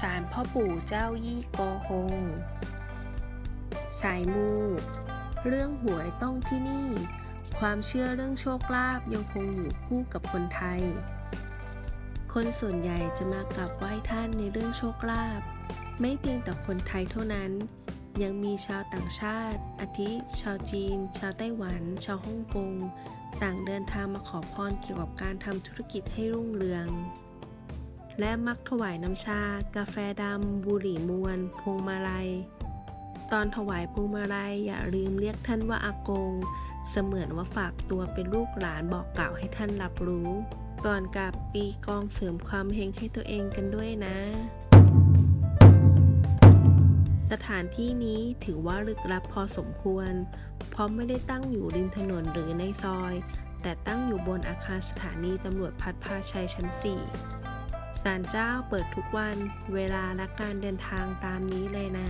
ศาลพ่อปู่เจ้ายี่โกฮง สายมู เรื่องหวยต้องที่นี่ ความเชื่อเรื่องโชคลาภยังคงอยู่คู่กับคนไทย คนส่วนใหญ่จะมากราบไหว้ท่านในเรื่องโชคลาภ ไม่เพียงแต่คนไทยเท่านั้น ยังมีชาวต่างชาติ อาทิ ชาวจีน ชาวไต้หวัน ชาวฮ่องกง ต่างเดินทางมาขอพรเกี่ยวกับการทำธุรกิจให้รุ่งเรือง และมักถวายน้ำชา กาแฟดำ บุหรี่มวน พวงมาลัย ตอนถวายพวงมาลัยอย่าลืมเรียกท่านว่าอากง เสมือนว่าฝากตัวเป็นลูกหลานบอกกล่าวให้ท่านรับรู้ ก่อนกลับตีกองเสริมความเฮงให้ตัวเองกันด้วยนะ สถานที่นี้ถือว่าลึกลับพอสมควร เพราะไม่ได้ตั้งอยู่ริมถนนหรือในซอย แต่ตั้งอยู่บนอาคารสถานีตำรวจพัดพาชัยชั้น 4 ศาลเจ้าเปิดทุกวัน เวลาและการเดินทางตามนี้เลยนะ